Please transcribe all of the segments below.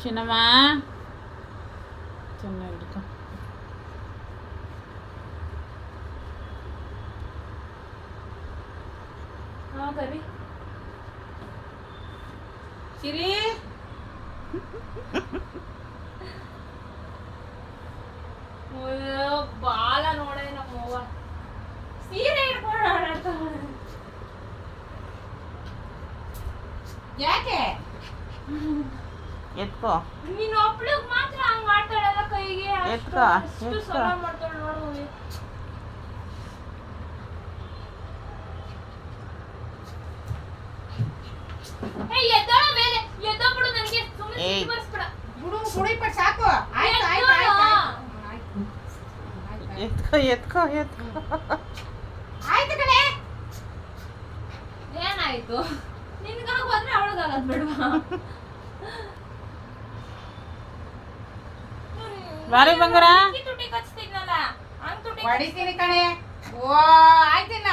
ಚಿನ್ನಮ್ಮ ಚೆನ್ನಾಗಿ ಹಿಡ್ಕೊ ಹಾ ಕರಿ ಸಿರಿ ಅಯ್ಯೋ, ಬಾಲ ನೋಡೆ ನಮ್ಮವ್ವ ಸೀರೆ ಹಿಡ್ಕೊಂಡು ಆಡಾಡ್ತಾಳೆ ಯಾಕೆ ಎತ್ಕೋ. ನೀನು ಒಬ್ಳಿಗೆ ಮಾತ್ರ ಹಂಗ್ ಮಾಡ್ತಾಳಲ್ಲ ಕೈಗೆ? ಎತ್ಕೊ, ಅಷ್ಟು ಎತ್ಕೊ. ಸಲ ಮಾಡ್ತಾಳೆ ನೋಡು ಏ ಎದ್ದೋಳ ಮೇಲೆ. ನನಗೆ. ಸುಮ್ಮನೆ ಏಯ್. ಬರ್ಸ್ಬೇಡ. ಬಿಡು ಬಿಡು ಇಪ್ಪ ಸಾಕು. ಆಯ್ತು ಆಯ್ತು ಆಯ್ತು ಆಯ್ತು ಆಯ್ತು. ಎತ್ಕೋ ಎತ್ಕೋ ಎತ್ಕೋ. ಆಯ್ತು ಕಣೆ. ಏನಾಯ್ತು? ನಿನ್ಗಾಗ ಬಂದ್ರೆ ಅವಳಿಗಾಗದ್ ಬಿಡ್ವಾ ಬಾರಿ ಬಂಗಾರ ಈ ತುಟಿ ಕಚ್ತಿದ್ನಲ್ಲ ಹಂಗ್ ತುಟಿ ಹೊಡಿತೀನಿ ಕಣೆ ಓ ಆಯ್ತಿನ್ನ ಏಯ್ ಬಾ ನಿಂಗ್ ಪಾರು ಯಾಕೆ ಅಲ್ಲೋಡು ಅಲ್ಲೋಡು ಏಯ್ ಬಂಗಾರ. ನಿಂಗ್ ಕಣೆ. ಓ ಆಯ್ತಿನ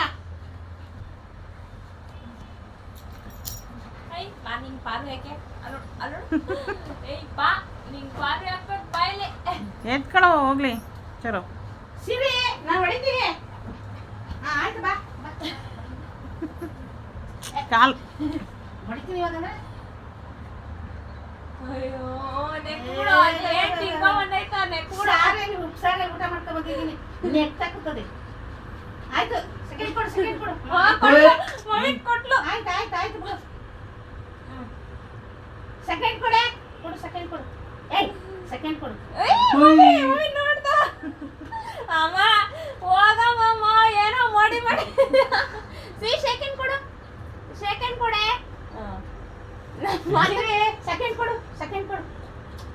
ಎತ್ಕೊಳ್ಳೋ ಹೋಗ್ಲಿ. ಚಲೋ. ಸಿರಿ ನಾನು ಹೊಡಿತೀನಿ. ಆಯ್ತು ಬಾ ಬಾ. ಕಾಲ್. ಹೊಡಿತೀನಿ ಇವಾಗ. ಅಯ್ಯೋ ನೆಕ್ಕೂಡ ಸಾರೇ ಸಾರೇ ಊಟ ಮಾಡ್ಕೊಂಡ್ ಬಂದಿದ್ದೀನಿ ನೆಕ್ ತಕ್ಕುತ್ತದೆ ಆಯ್ತು ಸೆಕೆಂಡ್ ಕೊಡು ಸೆಕೆಂಡ್ ಕೊಡು ಮಮ್ಮಿ ಕೊಟ್ಲು ಆಯ್ತು ಆಯ್ತು ಆಯ್ತು ಬಿಡು ಸೆಕೆಂಡ್ ಕೊಡೆ ಕೊಡು ಸೆಕೆಂಡ್ ಕೊಡು ಏಯ್ ಸೆಕೆಂಡ್ ಕೊಡು ಏಯ್, ಮಮ್ಮಿ, ಮಮ್ಮಿ ನೋಡ್ದ ಅಮ್ಮ ಹೋಗಮ್ಮ ಏನೋ ಮಾಡಿ ಮಾಡಿ ಸಿ ಸೆಕೆಂಡ್ ಕೊಡು ಸೆಕೆಂಡ್ ಕೊಡೆ ಸಿರಿ ಸೆಕೆಂಡ್ ಕೊಡು ಸೆಕೆಂಡ್ ಕೊಡು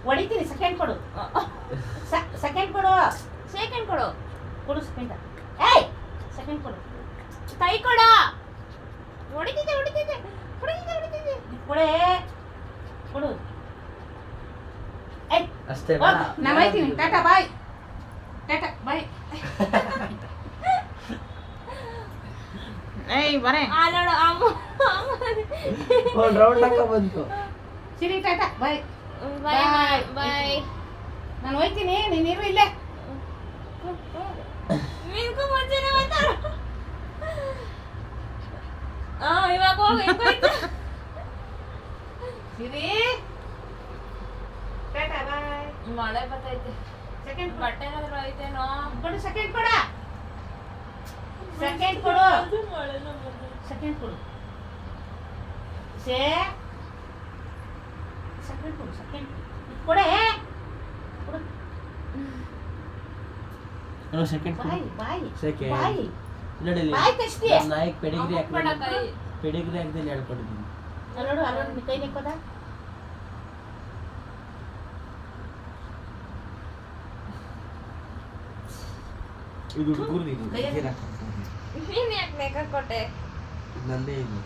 ಹೊಡಿತೀನಿ ಸೆಕೆಂಡ್ ಕೊಡು. ಸೆಕೆಂಡ್ ಕೊಡು. ಸೆಕೆಂಡ್ ಕೊಡು. ಕೊಡು ಸೆಕೆಂಡ್ ಏಯ್ ಸೆಕೆಂಡ್ ಕೊಡು. ಕೈ ಕೊಡು. ಹೊಡಿತಿದ್ದೆ ಹೊಡಿತಿದ್ದೆ. ಹೊಡಿತಿದ್ದೆ ಹೊಡಿತಿದ್ದೆ. ಕೊಡೆ. ಕೊಡು. ಅಷ್ಟೇ ಹೋಗ್, ನಾ ಹೋಯ್ತೀನಿ ಟಾಟಾ ಬಾಯ್. ಟಾಟಾ ಬಾಯ್. ಏಯ್ ಬರೇ. ಆ ನೋಡು. ಒಂದು ರೌಂಡ್ ಹಾಕ ಬಂತು. ಸಿರಿ ಟಾಟಾ ಬಾಯ್. ಬಾಯ್ ಬಾಯ್ ನಾನು ಹೋಯ್ತೀನಿ ನೀನು ಇರು ಇಲ್ಲೇ. ನಿನ್ಗೂ ಮುಂಚೆನೆ ಆ ಇವಾಗ ಹೋಗಿ ಸಿರಿ ಟಾಟಾ ಬಾಯ್. ಮಳೆ ಬರ್ತೈತೆ. ಸೆಕೆಂಡ್ ಬಟ್ಟೆ ಏನಾದ್ರು ಐತೇನೋ? ಕೊಡು ಸೆಕೆಂಡ್ ಕೊಡ. ಸೆಕೆಂಡ್ ಕೊಡು. ಸೆಕೆಂಡ್ ಕೊಡು. ಸೇ ಸೆಕೆಂಡ್ ಕೊಡು ಸೆಕೆಂಡ್ ಕೊಡೆ ಕೊಡು ಸೆಕೆಂಡ್ ನೋಡಿ ನಾಯಿಗೆ ಪೆಡಿಗ್ರಿ ಹಾಕಿ ಪೆಡಿಗ್ರಿ ಹಾಕ್ದಲ್ಲಿ ಹೇಳ್ಕೊಟ್ಟಿದ್ದೀನಿ ಅಲ್ಲೋಡು ಅಲ್ಲೋಡು ಕೈ ನೆಕ್ಕೋದ ಇದು ಹುಡುಗರು ಕೈಯಲ್ಲಿ- ನೀನ್ ಯಾಕೆ ನೇಕ ಕೊಟ್ಟೆ ನಂದೇ ಇದು